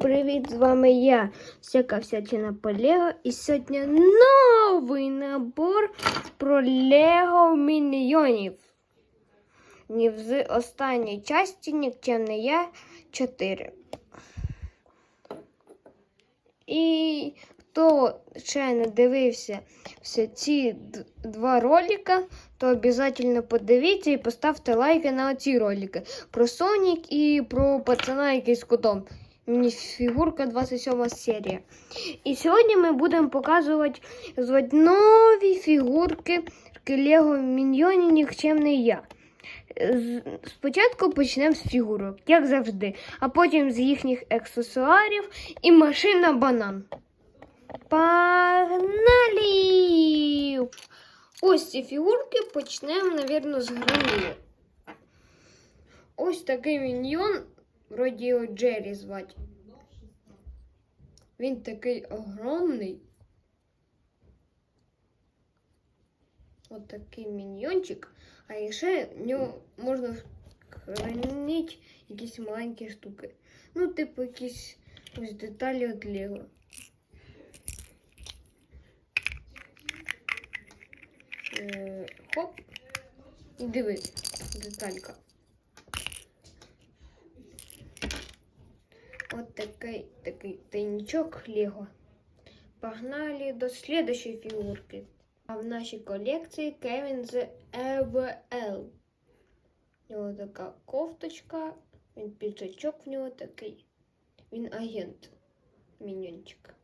привіт! З вами я, всяка всячина по Лего. І сьогодні новий набор про Лего Міньйонів. Ні з останньої часті нікчемний я 4. І хто ще не дивився всі ці два ролика, то обов'язково подивіться і поставте лайки на ці ролики про Сонік і про пацана якийсь з котом. Мініфігурка 27 серія. І сьогодні ми будемо показувати звати нові фігурки Лего Міньйоні Нікчемний я. Спочатку почнемо з фігурок, як завжди, а потім з їхніх аксесуарів і машина банан. Погнали! Ось ці фігурки почнемо, мабуть, з гранили. Ось такий міньйон, вроді його Джері звати. Він такий огромний. Ось такий міньйончик. А ще в нього можна хранити якісь маленькі штуки. Ну, типу, якісь ось деталі від Лего. Е, Хоп. І дивись, деталька. От такий, такий тайничок Лего. Погнали до следующей фігурки. А в нашій колекції Кевін з ЕВЛ. У нього така кофточка, він піджачок в нього такий. Він агент. Міньончик.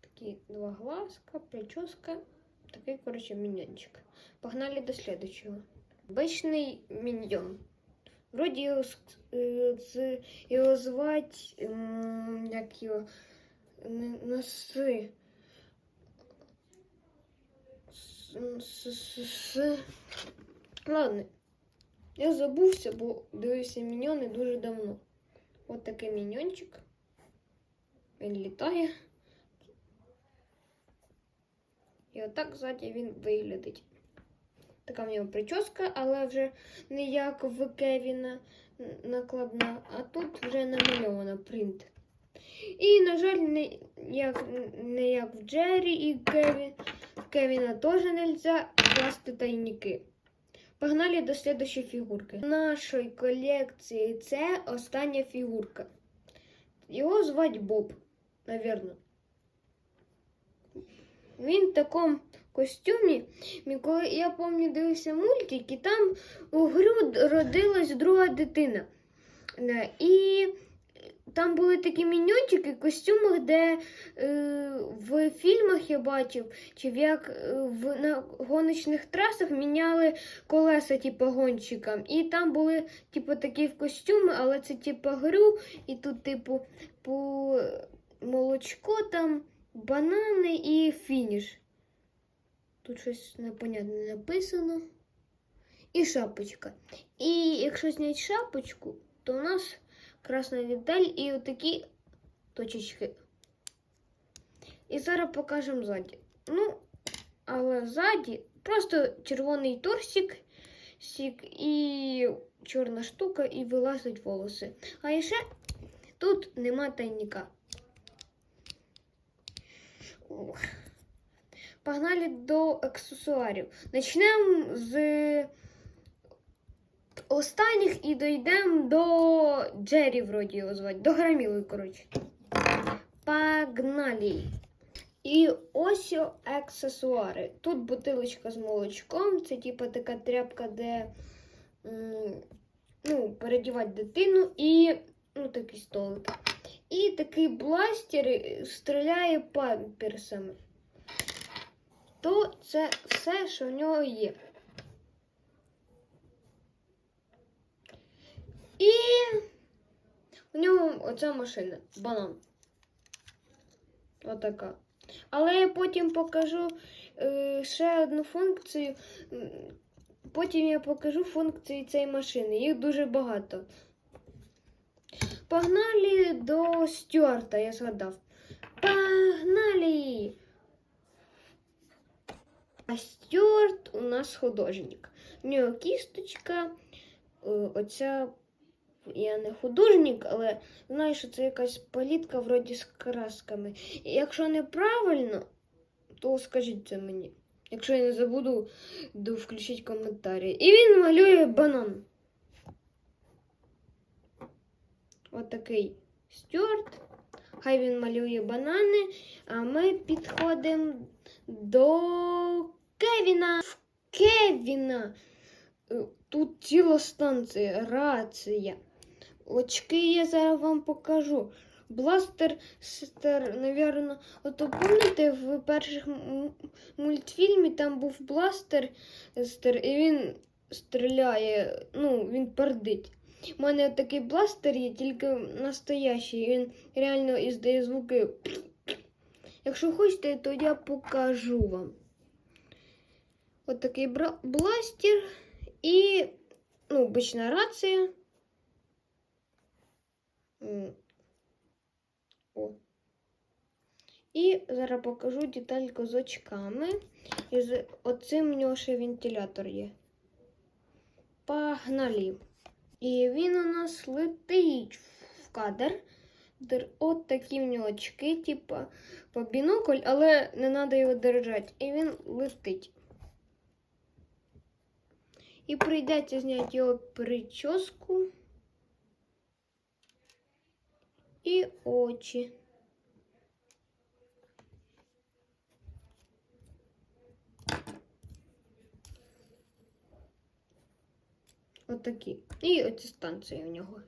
Такі два глазка, прическа. Такий, коротше, міньончик. Погнали до следующего. Обичний міньйон. Вроді його, його звати, як його, носи. Ладно, я забувся, бо дивився міньйони дуже давно. От такий міньйончик. Він літає. І отак ззаді він виглядить. Така в нього прическа, але вже не як в Кевіна накладна, а тут вже намальована принт. І, на жаль, не як, не як в Джері і Кевін. Кевіна теж не можна класти тайники. Погнали до следующей фігурки. В нашій колекції це остання фігурка. Його звати Боб, навірно. Він в такому костюмі. Коли я пам'ятаю, дивився мультик, і там у грю родилась друга дитина. Е, І там були такі міньончики в костюмах, де е, в фільмах я бачив, чи як е, в на гоночних трасах міняли колеса, типу, гонщикам. І там були, типу, такі костюми, але це типу грю, і тут, типу, по молочко там, банани і фініш. Тут щось непонятне написано. І шапочка. І якщо зняти шапочку, то у нас красна деталь і отакі точечки. І зараз покажемо ззаді. Ну, але ззаді просто червоний торсик сік і чорна штука, і вилазять волоси. А ще тут нема тайника. Ух. Погнали до аксесуарів. Почнемо з останніх і дійдемо до Джері, вроді його звати, до Граміли, коротше. Погнали! І ось аксесуари. Тут бутилочка з молочком, це типу така тряпка, де ну, передівати дитину і ну, такий столик. І такий бластер стріляє памперсами. То це все, що в нього є. І у нього оця машина, банан. Отака. Але я потім покажу е, ще одну функцію. Потім я покажу функції цієї машини. Їх дуже багато. Погнали до Стюарта, я згадав. Погнали! А Стюарт у нас художник. У нього кісточка, е, оця я не художник, але знаю, що це якась палітка вроді з красками. І якщо неправильно, то скажіть це мені. Якщо я не забуду, то включіть коментарі. І він малює банан. Отакий стюарт. Хай він малює банани, а ми підходимо до Кевіна. В Кевіна. е, Тут ціла станція, рація. Очки я зараз вам покажу. Бластер, стер, навірно, ото пам'ятаєте, в перших мультфільмі там був бластер стер, і він стріляє, ну, він пердить. У мене такий бластер є, тільки настоящий. Він реально іздає звуки. Якщо хочете, то я покажу вам. От такий бластер і ну, обична рація. О. І зараз покажу детальку з очками. І з оцим в нього ще вентилятор є. Погнали. І він у нас летить в кадр. От такі в нього очки, типа по бінокль, але не треба його держати. І він летить. І прийдеться зняти його прическу і очі. Отакі. І оці станції у нього.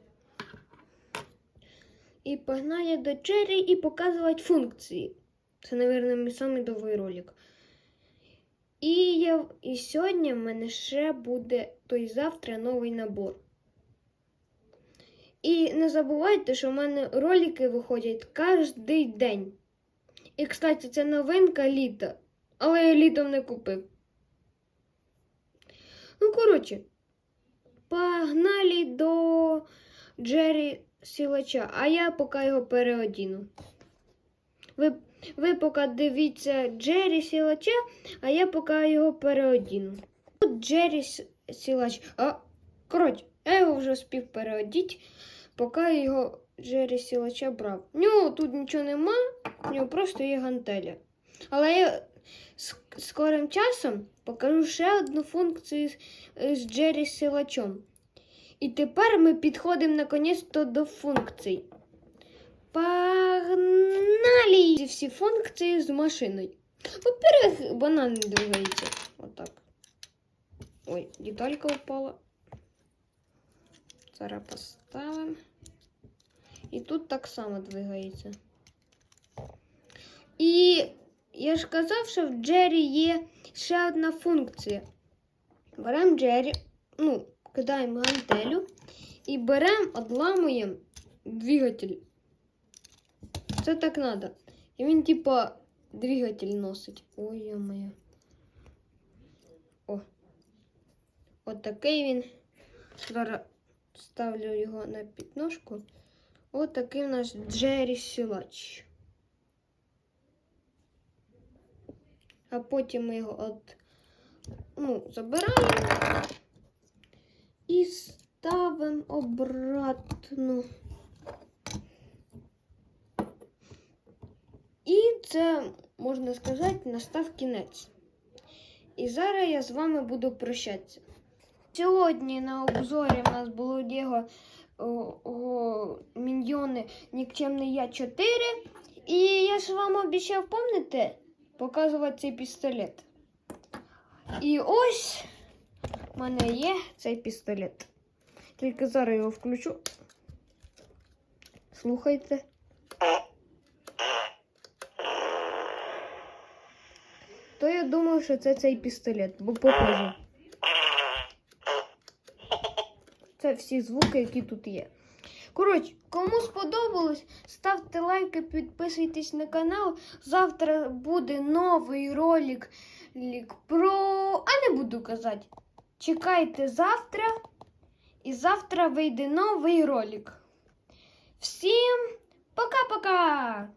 І погнали до Джері і показувати функції. Це, мабуть, мій самий довгий ролик. І, я, і сьогодні в мене ще буде, то й завтра новий набор. І не забувайте, що в мене ролики виходять кожен день. І, кстати, це новинка літа, але я літом не купив. Ну, коротше, погнали до Джері Сілача, а я поки його переодіну. Ви, ви поки дивіться Джері Сілача, а я поки його переодіну. Тут Джері Сілач. А, коротше, я його вже спів переодіть, поки його Джері Сілача брав. В нього тут нічого нема, в нього просто є гантеля. Але я скорим часом покажу ще одну функцію з, Джері Сілачом. І тепер ми підходимо наконець-то до функцій. Погнали! Ці всі функції з машиною. Во-первых, банан не двигається. Отак. Ой, деталька упала. Зараз поставимо. І тут так само двигається. І я ж казав, що в Джері є ще одна функція. Беремо Джері, ну, кидаємо гантелю і беремо, одламуємо двигатель. Це так треба. І він, типа, двигатель носить. Ой, я-моє. О. От такий він. Зараз ставлю його на підножку. От такий нас Джері Сілач. А потім ми його от, ну, забираємо і ставимо обратно. І це, можна сказати, настав кінець. І зараз я з вами буду прощатися. Сьогодні на обзорі в нас було Діго Міньйони Нікчемний Я 4. І я ж вам обіцяв, пам'ятаєте, показувати цей пістолет. І ось в мене є цей пістолет. Тільки зараз його включу. Слухайте. Я думав, що це цей пістолет, бо похоже. Це всі звуки, які тут є. Коротше, кому сподобалось, ставте лайки, підписуйтесь на канал. Завтра буде новий ролик про. А не буду казати. Чекайте завтра. І завтра вийде новий ролик. Всім пока-пока!